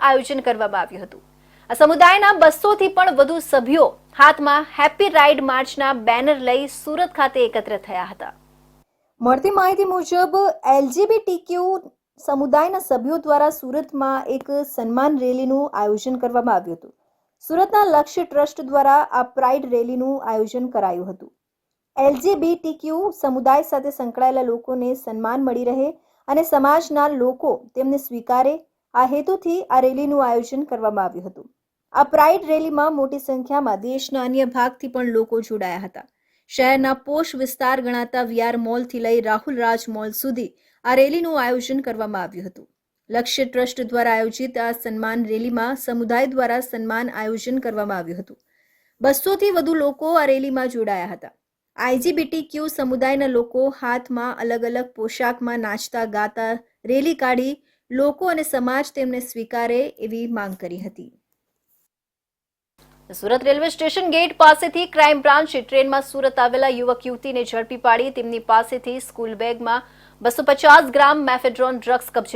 આયોજન કરવામાં આવ્યું હતું. આ સમુદાયના બસોથી પણ વધુ સભ્યો હાથમાં હેપી રાઇડ માર્ચના બેનર લઈ સુરત ખાતે એકત્ર થયા હતા. મળતી માહિતી મુજબ એલજીબીટીક્યુ સમુદાયના સભ્યો દ્વારા સુરતમાં એક સન્માન રેલીનું આયોજન કરવામાં આવ્યું હતું. સુરતના લક્ષ્ય ટ્રસ્ટ દ્વારા આ પ્રાઇડ રેલીનું આયોજન કરાયું હતું. એલજીબીટીક્યુ સમુદાય સાથે સંકળાયેલા લોકોને સન્માન મળી રહે અને સમાજના લોકો તેમને સ્વીકારે આ હેતુથી આ રેલીનું આયોજન કરવામાં આવ્યું હતું. આ પ્રાઇડ રેલીમાં મોટી સંખ્યામાં દેશના અન્ય ભાગથી પણ લોકો જોડાયા હતા. શહેરના પોશ વિસ્તાર ગણાતા વીઆર મોલથી લઈ રાહુલ રાજ મોલ સુધી આ રેલીનું આયોજન કરવામાં આવ્યું હતું. લક્ષ્ય ટ્રસ્ટ દ્વારા આયોજિત આ સન્માન રેલીમાં સમુદાય દ્વારા સન્માન આયોજન કરવામાં આવ્યું હતું. બસોથી વધુ લોકો આ રેલીમાં જોડાયા હતા. આઈજીબીટી ક્યુ સમુદાયના લોકો હાથમાં અલગ અલગ પોશાકમાં નાચતા, ગાતા રેલી કાઢી લોકો અને સમાજ તેમને સ્વીકારે એવી માંગ કરી હતી. સુરત રેલવે સ્ટેશન ગેટ પાસેથી ક્રાઇમ બ્રાન્ચે ટ્રેનમાં સુરત આવેલા યુવક યુવતીને ઝડપી પાડી તેમની પાસેથી સ્કૂલ બેગમાં બસો પચાસ ગ્રામ મેફેડ્રોન ડ્રગ્સ કબજે